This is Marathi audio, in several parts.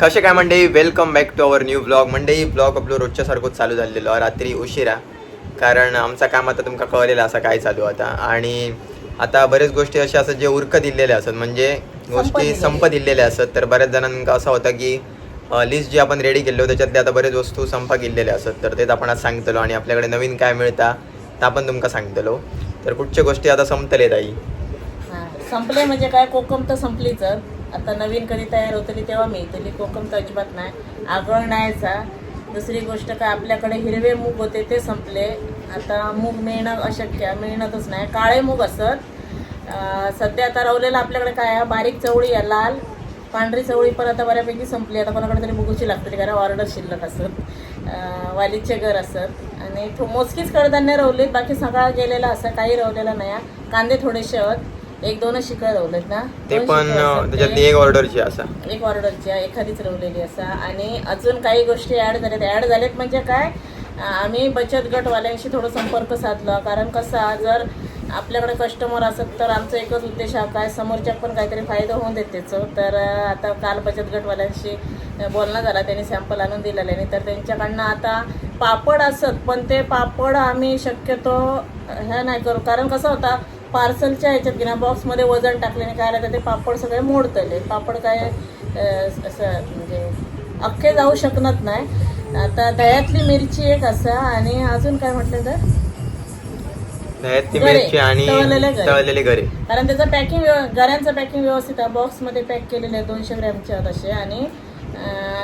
कसे काय मंडळी? Welcome back to our new blog मंडळी ब्लॉग आपलं रोजच्या सारखंच चालू झालेलो. रात्री उशिरा. कारण आमचा काम आता तुमका कळलेला असा काय चालू आता. आणि आता बरेच गोष्टी अशा असतात जे उरक दिलेल्या असतात. म्हणजे गोष्टी. संप दिलेल्या असतात. तर बऱ्याच जणांका असं होतं की लिस्ट जी आपण रेडी केली त्याच्यातले आता बरेच वस्तू संपा गेलेल्या असतात. तर तेच आपण आज सांगतलो आणि आपल्याकडे नवीन काय मिळता ते आपण तुमका सांगतलो. तर कुठच्या गोष्टी आता संपतले ताई? संपले म्हणजे काय? कोकम तर संपलीच. आता नवीन कधी तयार होतली तेव्हा मिळतली कोकम तर अजिबात नाही. आगळ नाहीचा दुसरी गोष्ट काय आपल्याकडे हिरवे मूग होते ते संपले. आता मूग मिळणं अशक्य मिळणतच नाही. काळे मूग असत सध्या आता रवलेलं आपल्याकडे काय आहे? बारीक चवळी आहे लाल. पांढरी चवळी पण आता बऱ्यापैकी संपली. आता कोणाकडे तरी मुगूची लागते कारण ऑर्डर शिल्लक असत. वालीचे घर असत. आणि मोजकीच कडधान्य रवलीत. बाकी सगळा गेलेला असं काही रवलेला नाही. आहे. कांदे थोडेसे आहेत. एक दोनच शिकळ रवलेत ना? ते दोन पण त्याच्यातली ते. एक ऑर्डरची असा. एक ऑर्डरची आहे एखादीच रवलेली असा. आणि अजून काही गोष्टी ॲड झाल्यात ॲड झाल्यात म्हणजे काय? आम्ही बचत गटवाल्यांशी थोडं संपर्क साधला. कारण कसा जर आपल्याकडे कस्टमर असत तर आमचा एकच उद्देश हा काय? समोरच्या पण काहीतरी फायदा होऊन देत त्याचं. तर अं, आता काल बचत गटवाल्यांशी अं, बोलणं झाला. त्यांनी सॅम्पल आणून दिलेले नाही तर त्यांच्याकडनं आता पापड असत पण ते पापड आम्ही शक्यतो ह्या नाही करू. कारण कसं होता पार्सलच्या ह्याच्यात की ना बॉक्समध्ये वजन टाकल्याने काय राहतं ते पापड सगळे मोडतले पापड काय असं म्हणजे अख्खे जाऊ शकत नाही. आता दह्यातली मिरची एक असा आणि अजून काय म्हटलं तर? दह्यातली गरे. मिरची आणि तळलेले गरे. कारण त्याचं पॅकिंग गऱ्यांचं पॅकिंग व्यवस्थित आहे. बॉक्समध्ये पॅक केलेले आहे दोनशे ग्रॅमचे आहेत असे आणि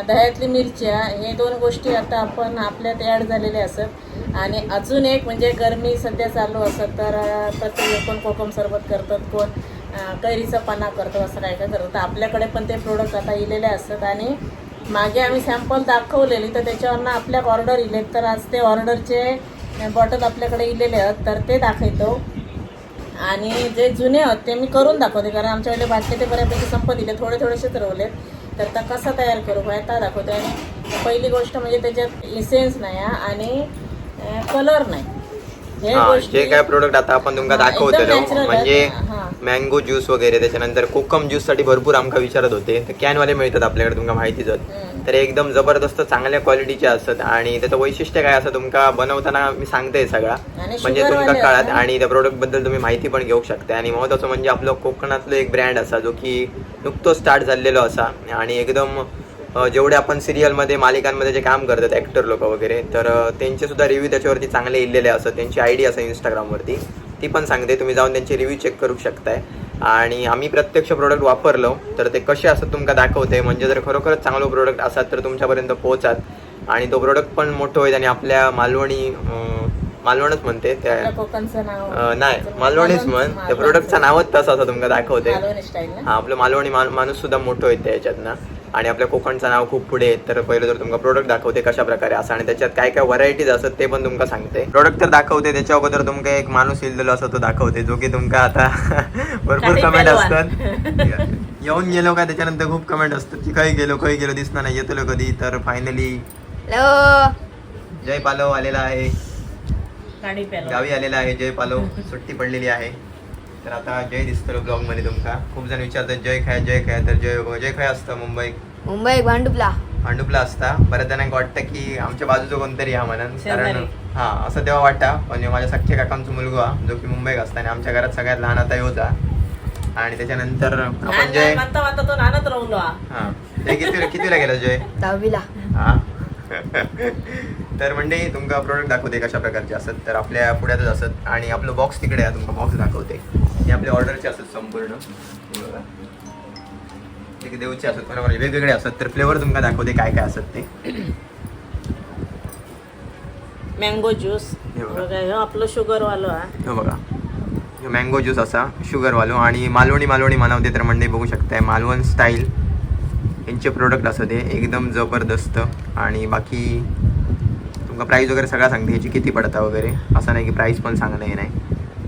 दह्यातली मिरच्या हे दोन गोष्टी आता आपण आपल्यात ॲड झालेले असत. आणि अजून एक म्हणजे गरमी सध्या चालू असत तर प्रत्येक कोण कोकम सरबत करतात कोण कैरीचा पाना करतो असं काय काय करतात. तर आपल्याकडे पण ते प्रोडक्ट आता इलेले असतात. आणि मागे आम्ही सॅम्पल दाखवलेली तर त्याच्यावरनं आपल्या ऑर्डर इलेत. तर आज ते ऑर्डरचे बॉटल आपल्याकडे इलेले आहेत तर ते दाखवतो. आणि जे जुने आहेत ते मी करून दाखवते कारण आमच्याकडे बाटले ते बऱ्यापैकी संपत दिले थोडे थोडेसे ठरवलेत तर आता कसं तयार करू आता दाखवते आणि पहिली गोष्ट म्हणजे त्याच्यात इसेन्स नाही आणि कलर नाही जे काय प्रोडक्ट आता आपण तुमका आहेत. म्हणजे. मँगो ज्यूस वगैरे त्याच्यानंतर कोकम ज्यूससाठी भरपूर आमका विचारत होते तर कॅन वाले मिळतात आपल्याकडे तुमका माहितीच. तर एकदम जबरदस्त चांगल्या क्वालिटीचे असतात. आणि त्याचं वैशिष्ट्य काय असं तुमका बनवताना मी सांगते सगळा. म्हणजे तुमका वाले कळत. आणि त्या प्रोडक्टबद्दल तुम्ही माहिती पण घेऊ शकता. आणि महत्वाचं म्हणजे आपलं कोकणातलं एक ब्रँड असा जो की नुकतोच स्टार्ट झालेलो असा. आणि एकदम जेवढे आपण सिरियलमध्ये मालिकांमध्ये जे काम करतात ॲक्टर लोक वगैरे तर त्यांचे सुद्धा रिव्ह्यू त्याच्यावरती चांगले इलेले असतात. त्यांची आय डी असं इंस्टाग्रामवरती ती पण सांगते. तुम्ही जाऊन त्यांचे रिव्ह्यू चेक करू शकताय. आणि आम्ही प्रत्यक्ष प्रोडक्ट वापरलो तर ते कसे असतात तुमका दाखवते. म्हणजे जर खरोखरच चांगलं प्रोडक्ट असतात तर तुमच्यापर्यंत पोहोचात. आणि तो प्रोडक्ट पण मोठं होईल आणि आपल्या मालवणी मालवणच म्हणते त्या नाही मालवणीच म्हण. त्या प्रोडक्टचं नावच तसं असं तुमका दाखवते. ना? हा आपलं मालवणी माणूस सुद्धा मोठं येते याच्यातनं आणि आपल्या कोकणचं नाव खूप पुढे आहे तर पहिलं तर तुमका प्रोडक्ट दाखवते कशा प्रकारे असं आणि त्याच्यात काय काय व्हरायटीज असतात ते पण तुमका सांगते. प्रोडक्ट तर दाखवते त्याच्या अगोदर तुमका एक माणूस इलेलो असतो तो दाखवते जो की तुमका आता भरपूर कमेंट. असतात. येऊन गेलो का त्याच्यानंतर खूप कमेंट असतात की काही गेलो काही गेलो दिसणार नाही येतो कधी तर फायनली हॅलो जय पालव आलेला आहे. गावी आलेला आहे जय पालव सुट्टी पडलेली आहे. तर आता जय दिसतो ब्लॉगमध्ये तुमका खूप जण विचारतात जय खाय जय खाय. तर जय जय खाय असतं मुंबई. मुंबई भांडुपला भांडुपला असता. बऱ्याच जणांना वाटतं की आमच्या बाजूचं कोणतरी हा म्हणून. कारण. हा असं तेव्हा वाटा म्हणजे माझ्या सख्या काकांचा मुलगा जो की मुंबईत असता आणि आमच्या घरात सगळ्यात लहान आता होता आणि त्याच्यानंतर आपण जय हा. जय किती कितीला गेला जय? दहावीला. हा. तर म्हणजे तुमका प्रोडक्ट दाखवते कशा प्रकारचे असतात. तर आपल्या पुढ्यातच असत. आणि आपलं बॉक्स तिकडे आहे. तुमका बॉक्स दाखवते. हे आपल्या ऑर्डरचे असतात संपूर्ण. ते देऊचे असतात बरोबर वेगवेगळे असतात तर फ्लेवर तुमका दाखवते काय काय असतात ते. मँगो ज्यूस हे आपलं शुगर वालो हा बघा. हे मँगो ज्यूस असा शुगरवालो आणि मालवणी मालवणी मानवते तर मंडळी बघू शकताय मालवण स्टाईल यांचे प्रोडक्ट असं ते एकदम जबरदस्त. आणि बाकी तुमका प्राईस वगैरे सगळं सांगते ह्याची किती पडता वगैरे? असं नाही की प्राईस पण सांगणं हे नाही.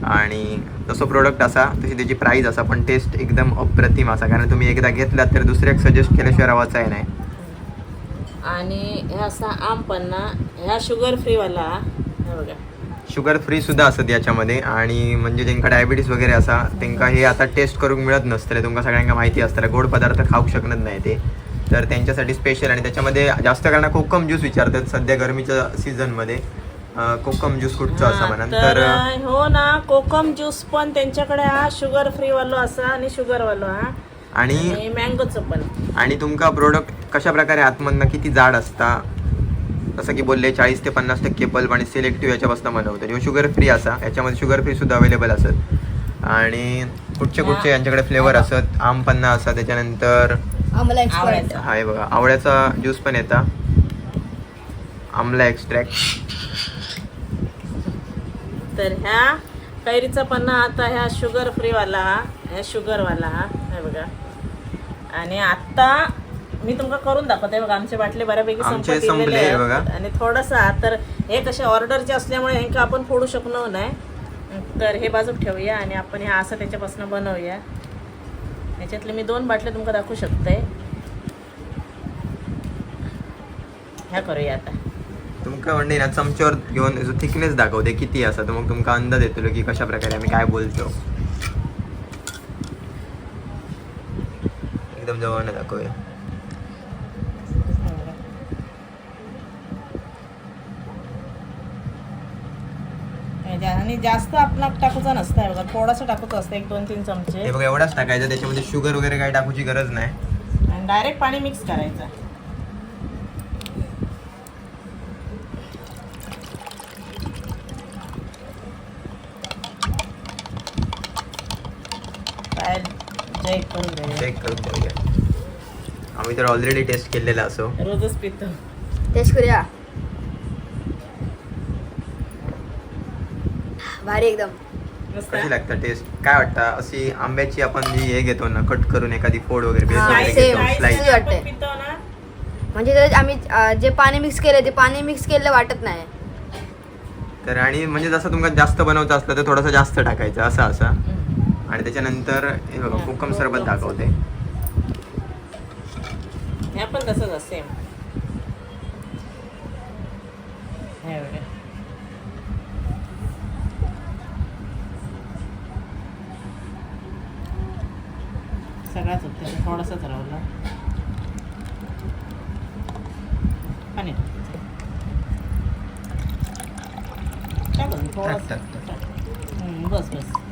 आणि तसं प्रोडक्ट असा तशी त्याची प्राईस असा पण टेस्ट एकदम अप्रतिम असा. कारण तुम्ही एकदा घेतलात तर दुसऱ्याक सजेस्ट केल्याशिवाय रावाचा आहे नाही. आणि ह्या असा आम पन्ना ह्या शुगर फ्री वाला हा. हे बघा. शुगर फ्री सुद्धा असत याच्यामध्ये आणि म्हणजे ज्यांका डायबिटीस वगैरे असा त्यांका हे आता टेस्ट करूक मिळत नसतले तुमका सगळ्यांका माहिती असतं. गोड पदार्थ खाऊ शकत नाही ते. तर त्यांच्यासाठी स्पेशल आणि त्याच्यामध्ये जास्त करणं कोकम ज्यूस विचारतात सध्या गरमीच्या सीझनमध्ये कोकम ज्यूस कुठचं असं म्हणा तर हो ना कोकम ज्यूस पण त्यांच्याकडे हा शुगर फ्री वालो असा आणि शुगर वालो हा. आणि आणि मँगोचं पण. आणि तुमका प्रोडक्ट कशा प्रकारे आतमधनं किती जाड असता? जसं की बोलले चाळीस ते पन्नास टक्के पल्प आणि सिलेक्टिव्ह याच्यापासून बनवतात. किंवा शुगर फ्री असा. याच्यामध्ये शुगर फ्री सुद्धा अवेलेबल असत. आणि कुठचे कुठचे यांच्याकडे फ्लेवर असत? आम पन्ना असतात त्याच्यानंतर हाय बघा. आवळ्याचा ज्यूस पण येता. आमला एक्स्ट्रॅक्ट तर ह्या कैरीचा पन्ना आता ह्या शुगर फ्री वाला हा ह्या शुगर वाला हा हे बघा. आणि आता मी तुमका करून दाखवते बघा आमचे बाटले बऱ्यापैकी आमचे संपले आहेत. आणि थोडासा तर हे कसे ऑर्डरचे असल्यामुळे ह्यांका आपण फोडू शकलो नाही. तर हे बाजूक ठेवूया आणि आपण हे असं त्याच्यापासून बनवूया. ह्याच्यातले मी दोन बाटले तुमका दाखवू शकते. ह्या करूया आता. तुमका म्हणजे ना चमच्यावर घेऊन जो थिकनेस दाखवते किती असा तर मग तुमका अंदाज येतो की कशा प्रकारे आम्ही काय बोलतो. एकदम जवळ दाखवूया. आणि जास्त आपण टाकूचा नसतं बघा थोडासा टाकूचं असतं एक दोन तीन चमचे. हे बघा एवढाच टाकायचं त्याच्यामध्ये शुगर वगैरे काय टाकूची गरज नाही. आणि डायरेक्ट पाणी मिक्स करायचं काय करून. चेक करून बघूया आम्ही तर ऑलरेडी टेस्ट केलेला असो रोजच पितो टेस्ट करूया भारी एकदम मस्त कशी लागतं टेस्ट काय वाटतं अशी आंब्याची आपण जी हे घेतो ना कट करून एखादी फोड वगैरे भेज हा, वगैरे same. घेतो Slice. स्लाइस कसं वाटतंय? आपण पितो ना म्हणजे त्याच्यात आम्ही अं, जे पाणी मिक्स केलं ते पाणी मिक्स केलेलं वाटत नाही तर आणि म्हणजे जसं तुमका जास्त बनवचं असलं तर थोडंसं जास्त टाकायचं असं असं. आणि त्याच्यानंतर हे बघा कोकम सरबत दाखवते. ह्या पण तसंच हे बघा. सगळाच होते थोडंसंच राहिलं. पाणी बस बस.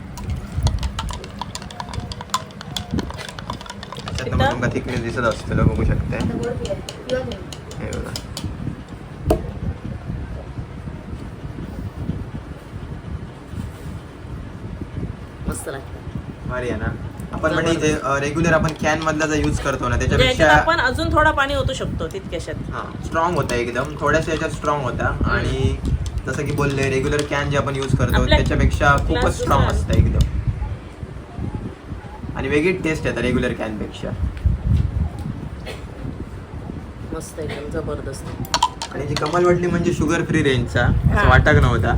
त्याच्यात मग तुमका थिकनेस दिसत असतं बघू शकते. हे बघा. मस्त लागतं. भारी आहे ना? आपण म्हणजे जे रेग्युलर आपण कॅन मधला जो यूज करतो ना त्याच्यापेक्षा आपण अजून थोडा पाणी ओतू शकतो तितक्याशात. हा स्ट्रॉंग होता एकदम. थोड्याशा याच्यात स्ट्रॉंग होता. आणि जसं की बोलले रेग्युलर कॅन जे आपण यूज करतो त्याच्यापेक्षा खूपच स्ट्रॉंग. असतं एकदम. आणि वेगळी टेस्ट येतात रेग्युलर कॅनपेक्षा मस्त एकदम जबरदस्त. आणि जी कमाल वाटली म्हणजे शुगर फ्री रेंजचा असं. वाटक नव्हता.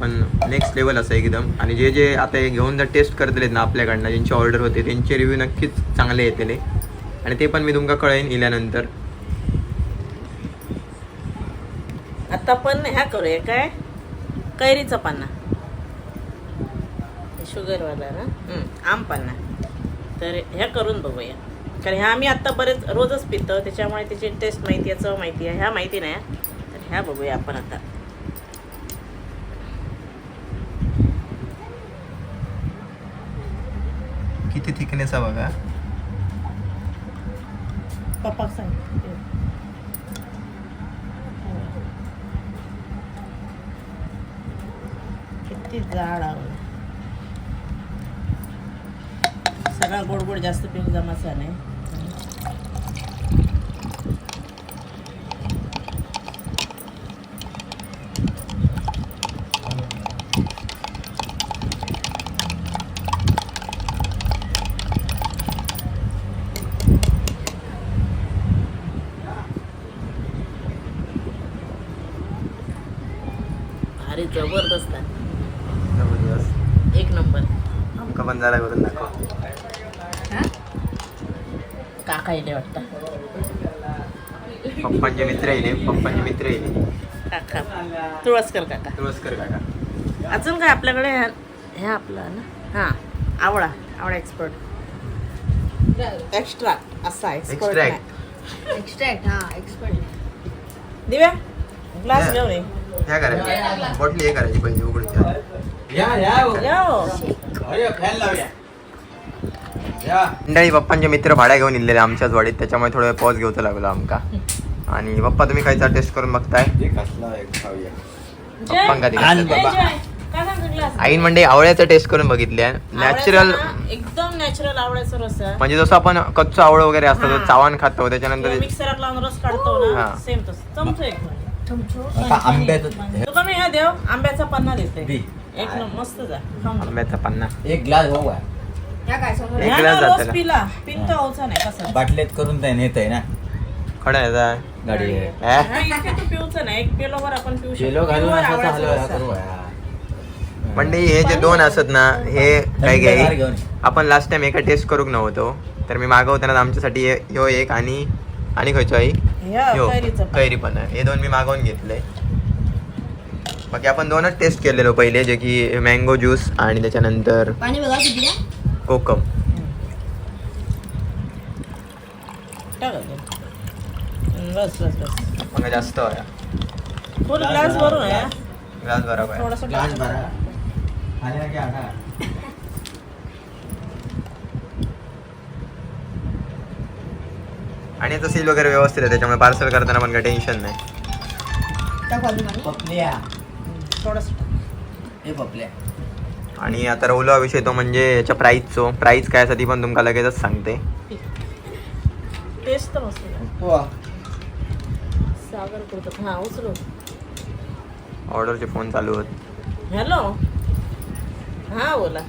पण नेक्स्ट लेवल असं एकदम. आणि जे जे आता हे घेऊन जर टेस्ट करतलेत ना आपल्याकडनं ज्यांची ऑर्डर होते त्यांचे रिव्ह्यू नक्कीच चांगले येतले आणि ते पण मी तुमका कळेन इल्यानंतर. आता पण ह्या करूया काय? कैरीचा पन्ना शुगरवाला ना? आम पन्ना तर ह्या करून बघूया. कारण ह्या आम्ही आत्ता बरेच रोजच पितो त्याच्यामुळे त्याची टेस्ट माहिती आहे चव माहिती आहे ह्या माहिती नाही. तर ह्या बघूया आपण आता. किती थिकनेस आहे बघा. पप्पा सांग. किती जाड आहे. सगळा गोड गोड जास्त पिऊन जमाचा नाही भारी जबरदस्त आहे जबरदस्त एक नंबर आमका पण जरा करून दाखव काका येते वाटतं पप्पांचे मित्र येईल पप्पांचे मित्र येईल काका तुळसकर काका. तुळसकर काका. अजून काय आपल्याकडे हे आपलं ना? हां आवळा आवळा एक्सपर्ट एक्स्ट्रा असा एक्सपर्ट. एक्स्ट्रॅक्ट हा एक्सपर्ट दिव्या ग्लास घेऊन ये. ह्या करायची. बॉटली हे करायची पहिली उघडची या या यो. अरे फॅन लावूया. या. मंडळी पप्पांचे मित्र भाड्या घेऊन इल्लेले आमच्याच वाडीत त्याच्यामुळे थोडं पॉज घेऊचं लागलो आमका. आणि पप्पा तुम्ही खायचा टेस्ट करून बघताय. आईन म्हणजे आवळ्याचा टेस्ट करून बघितल्या नॅचरल एकदम नॅचरल आवळ्याचा रस आहे. म्हणजे जसं आपण कच्चं आवळ वगैरे असतं. तो चावण खातो त्याच्यानंतर मिक्सरात लावून रस काढतो ना हा. सेम तसं. चमचो एक मिनिट. आता आंब्याचं देव पन्ना देते. दी. एक नंबर मस्त जा. खाऊन जा. आंब्याचा पन्ना. एक ग्लास भाऊ एक ग्लास. पिला. पिंत नाही कसं? बाटलेत करून ते नेत आहे ना. खडं. गाडी हे? हा, इतके तू पिऊचं नाही एक किलोवर आपण पिऊ किलो घालून Pure असं आवळ्याचा हलवा रस आहे. करू या. म्हणजे हे जे दोन असत ना हे काय गार घेऊन. आपण लास्ट टाइम एका टेस्ट करूक नव्हतो तर मी मागवताना आमच्यासाठी हे- ह्यो एक आणि आणि खयचो आई ह्या ह्यो कैरीचं पण. कैरी पण आहे हे दोन मी मागवून घेतले बाकी आपण दोनच टेस्ट केलेलो पहिले जे की मँगो ज्यूस आणि त्याच्यानंतर पाणी बघा किती आहे? कोकम टाक. बस बस बस. मग जास्त होया. फुल ग्लास भरून आहे ग्लास बरोबर आहे. थोडस ग्लास भरा खाली नका आटा. आणि याचं सील वगैरे व्यवस्थित आहे त्याच्यामुळे पार्सल करताना पण काही टेन्शन नाही. पपल्या. थोडस हे पपल्या. आणि आता रवला विषय तो म्हणजे याच्या प्राईसचो प्राईस काय असं ती पण तुमका लगेचच सांगते. टेस्ट तर मस्त आहे. वा. सागर करतो हा उचलू ऑर्डरचे फोन चालू होत. हॅलो? हा बोला.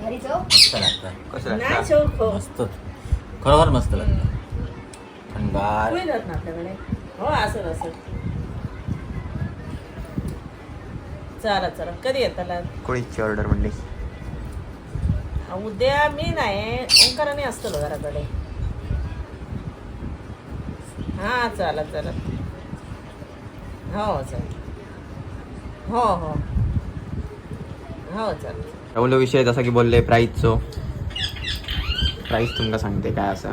घरी जाऊ? मस्त लागतं. कसं नाही लागतं? हो मस्त. खरोखर मस्त लागतं. थंडगार होईल ना आपल्याकडे? हो असं असं चला चला. कधी येताला ऑर्डर म्हणली. उद्या मी नाही. ओंकाराने असतो घराकडे. हा चला चला. हो चल हो हो. हो विषय जसा की बोलले प्राईसचो प्राईस तुमका सांगते काय असं.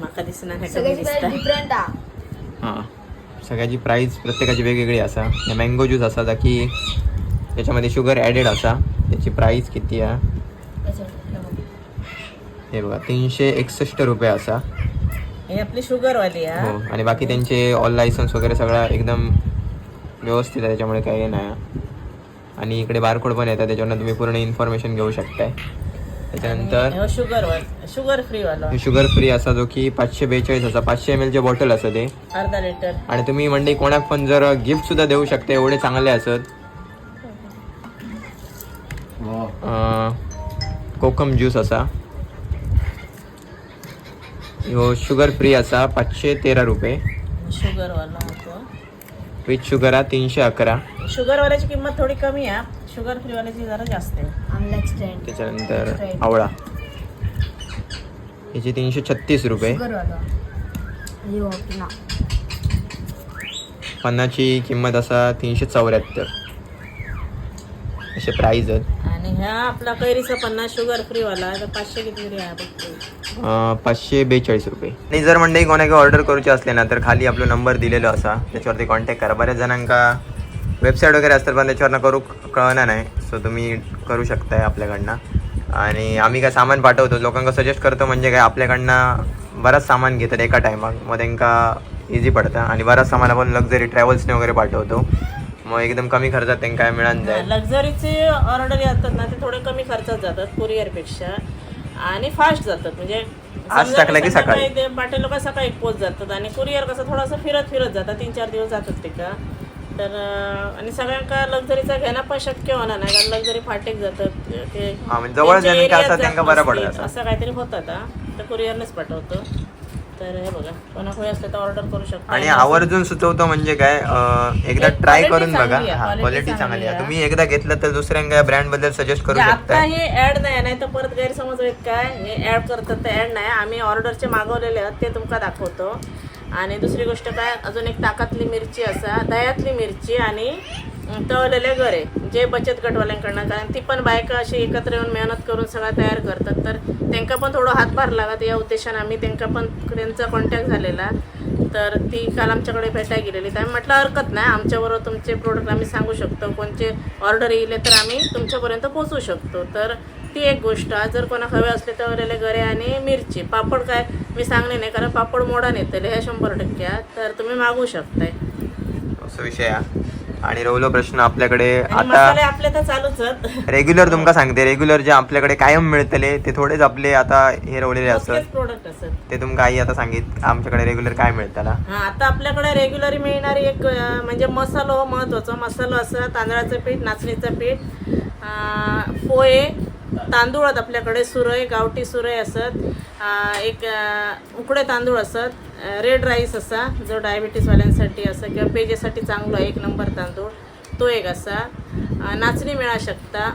माका. डिफरंट हा हां. सगळ्याची प्राईस प्रत्येकाची वेगवेगळी असा. हे मँगो ज्यूस असा जा की त्याच्यामध्ये शुगर ॲडेड असा. त्याची प्राईस किती आहे हे बघा तीनशे एकसष्ट रुपये असा. ही आपली शुगर वाली हा. हो आणि बाकी त्यांचे ऑल लायसन्स वगैरे सगळं एकदम व्यवस्थित आहे त्याच्यामुळे काही नाही. आणि इकडे बारकोड पण येतात त्याच्यावरनं तुम्ही पूर्ण इन्फॉर्मेशन घेऊ शकताय. त्याच्यानंतर शुगर वाल शुगर फ्री वाला शुगर फ्री असा जो की पाचशे बेचाळीस असा पाचशे एम एलचे बॉटल असं ते. अर्धा लिटर आणि तुम्ही म्हणजे कोणाक पण जर गिफ्ट सुद्धा देऊ शकता एवढे चांगले असत. हो. कोकम ज्यूस असा. ह्यो शुगर फ्री असा पाचशे तेरा रुपये. शुगर वाला होतो. विथ शुगर हा तीनशे अकरा. शुगर वाल्याची किंमत थोडी कमी आहे. शुगर फ्री वाल्याची जरा जास्त आहे. आमला स्टँड त्याच्यानंतर आवळा. याची तीनशे छत्तीस रुपये. शुगर वाला यो ना. पन्नाची किंमत असा तीनशे चौऱ्याहत्तर. असे प्राईज आहेत. आणि ह्या आपला कैरीचा पन्नास शुगर फ्री वाला तर पाचशे किती आहे बघतो अं, पाचशे बेचाळीस रुपये. आणि जर मंडळी कोणाकडे ऑर्डर करूचे असले ना तर खाली आपला नंबर दिलेलो असा. त्याच्यावरती कॉन्टॅक्ट करा. बऱ्याच जणांका वेबसाईट वगैरे असतात पण त्याच्यावरनं करू कळणार नाही. सो तुम्ही करू शकताय आपल्याकडनं. आणि आम्ही काय सामान पाठवतो. लोकांना सजेस्ट करतो म्हणजे काय आपल्याकडनं बराच सामान घेतात एका टायमाक मग त्यांना इझी पडतं. आणि बराच सामान आपण लक्झरी ट्रॅव्हल्सने वगैरे पाठवतो. मग एकदम कमी खर्चात त्यांना काय मिळून जाईल लक्झरीचे ऑर्डर असतात ना ते थोडे कमी खर्चात जातात कुरिअरपेक्षा आणि फास्ट जातात म्हणजे आज टाकलं की सकाळी. ते लोक सकाळी पोच जातात आणि कुरिअर कसं थोडंसं फिरत फिरत जातात तीन चार दिवस जातात ते का तर आणि सगळ्यांका लक्झरीचा घेणं पण शक्य होणार नाही कारण लक्झरी फाटेक जातात ते म्हणजे जवळ. असं. काहीतरी होतं आता तर कुरिअरनेच पाठवतो तर हे बघा कोणाकोणी असलं तर ऑर्डर करू शकतो. आणि आवर्जून सुचवतो म्हणजे काय अं, एकदा एक ट्राय quality करून बघा. चांगली आहे, हा quality क्वालिटी चांगली चांगली आहे. आहे. तुम्ही एकदा घेतलं तर दुसऱ्यांका ब्रँडबद्दल सजेस्ट करू म्हणजे आता शकता हे ऍड नाही नाही तर परत गैरसमज होईल काय? हे ऍड करतात ते ऍड नाही. आम्ही ऑर्डरचे मागवलेले आहेत ते तुमका दाखवतो. आणि दुसरी गोष्ट काय अजून एक ताकातली मिरची असा दह्यातली मिरची आणि तळलेले गरे जे बचत गटवाल्यांकडनं कारण ती पण बायका अशी एकत्र येऊन मेहनत करून सगळं तयार करतात. तर त्यांका पण थोडं हातभार लागत या उद्देशानं आम्ही त्यांका पण त्यांचा कॉन्टॅक्ट झालेला. तर ती काल आमच्याकडे भेटायला गेलेली. तर आम्ही म्हटलं हरकत नाही. आमच्याबरोबर तुमचे प्रोडक्ट आम्ही सांगू शकतो. कोणचे ऑर्डर येईल तर आम्ही तुमच्यापर्यंत पोचू शकतो. तर ती एक गोष्ट. आज जर कोणाक हवे असले तळलेले गरे आणि मिरची. पापड काय मी सांगणे नाही कारण पापड मोडा नेतले हे शंभर टक्क्या तर तुम्ही मागू शकताय. असं विषय आहे आणि रवलो प्रश्न आपल्याकडे आता रेग्युलर तुमका सांगते रेग्युलर जे आपल्याकडे कायम मिळतले ते थोडेच आपले आता हे रवलेले असतात. प्रोडक्ट असत ते तुमका आई आता सांगित आमच्याकडे रेग्युलर काय मिळताला. हा आता आपल्याकडे रेग्युलर मिळणारी एक म्हणजे मसालो महत्त्वाचा मसालो असा तांदळाचं पीठ नाचणीचं पीठ पोहे तांदूळ आहेत आपल्याकडे सुरई गावठी सुरई असत एक उकडे तांदूळ असत रेड राईस असा जो डायबिटीसवाल्यांसाठी असं किंवा पेजेसाठी चांगला आहे, एक नंबर तांदूळ तो एक असा. नाचणी मिळा शकता.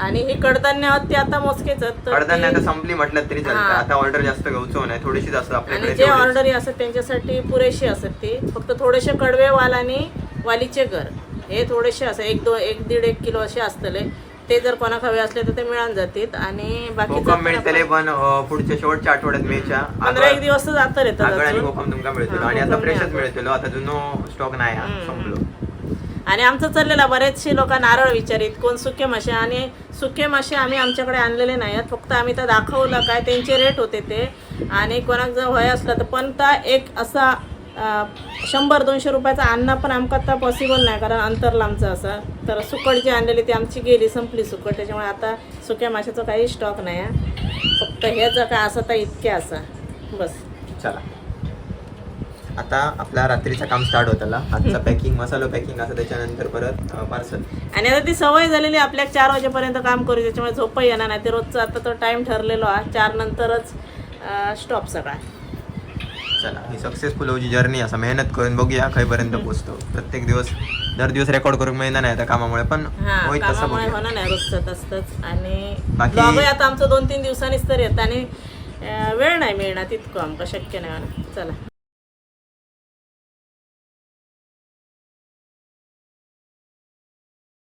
आणि ही कडधान्य आहेत ती आता मोजकेच कडधान्य आता संपली म्हटलं तरी चालतं. आता ऑर्डर जास्त घेऊचो नाही थोडीशी जास्त आपल्याकडे आणि जे. ऑर्डरी असतात त्यांच्यासाठी पुरेशी असतात ती. फक्त थोडेसे कडवे वाल आणि वालीचे घर. हे थोडेसे असतात एक दोन एक दीड एक किलो असे असतले. ते जर कोणाक हवे असले तर ते मिळून जातील आणि कोकम मिळतले पण अं, पुढच्या शेवटच्या आठवड्यात मेच्या पंधरा एक दिवस तर जातं आगळ आणि अजून. कोकम तुमका आणि आता फ्रेशच नाही मिळतलो. आता जुनो स्टॉक नाही हा. संपलो. आणि आमचं चाललेलं बरेचसे लोक नारळ विचारित. कोण सुके मासे आणि सुके मासे आम्ही आमच्याकडे आणलेले नाही आहेत फक्त आम्ही तर दाखवलं काय त्यांचे रेट होते ते. आणि कोणाक जर हय असलं तर पण त्या एक असा शंभर दोनशे रुपयाचा आणणं पण आमका आता पॉसिबल नाही कारण अंतर लांबचं असा. तर सुकट जी आणलेली ती आमची गेली संपली सुकट. त्याच्यामुळे आता सुक्या माशाचा काही स्टॉक नाही आहे. फक्त हेच काय असं तर इतके असा. बस. चला. आता आपला रात्रीचं काम स्टार्ट होताला आजचा पॅकिंग मसाला पॅकिंग असं त्याच्यानंतर परत पार्सल आणि आता ती सवय झालेली आपल्या चार वाजेपर्यंत काम करू. त्याच्यामुळे झोपही येणार नाही. ते रोजचा आता तो टाइम ठरलेलो आहे. चार नंतरच स्टॉप सगळा. चला ही सक्सेसफुल होची जर्नी असा मेहनत करून बघूया खयपर्यंत पोहोचतो. प्रत्येक दिवस दर दिवस रेकॉर्ड करून मिळणार नाही आता कामामुळे पण होईल तसं कामामुळे बघूया. होणार नाही रोजचं तसंच. आणि बाकी- आता आमचं दोन तीन दिवसांनीच तर येतं आणि अं, वेळ नाही मिळणार तितकं आमका शक्य नाही होणार. चला.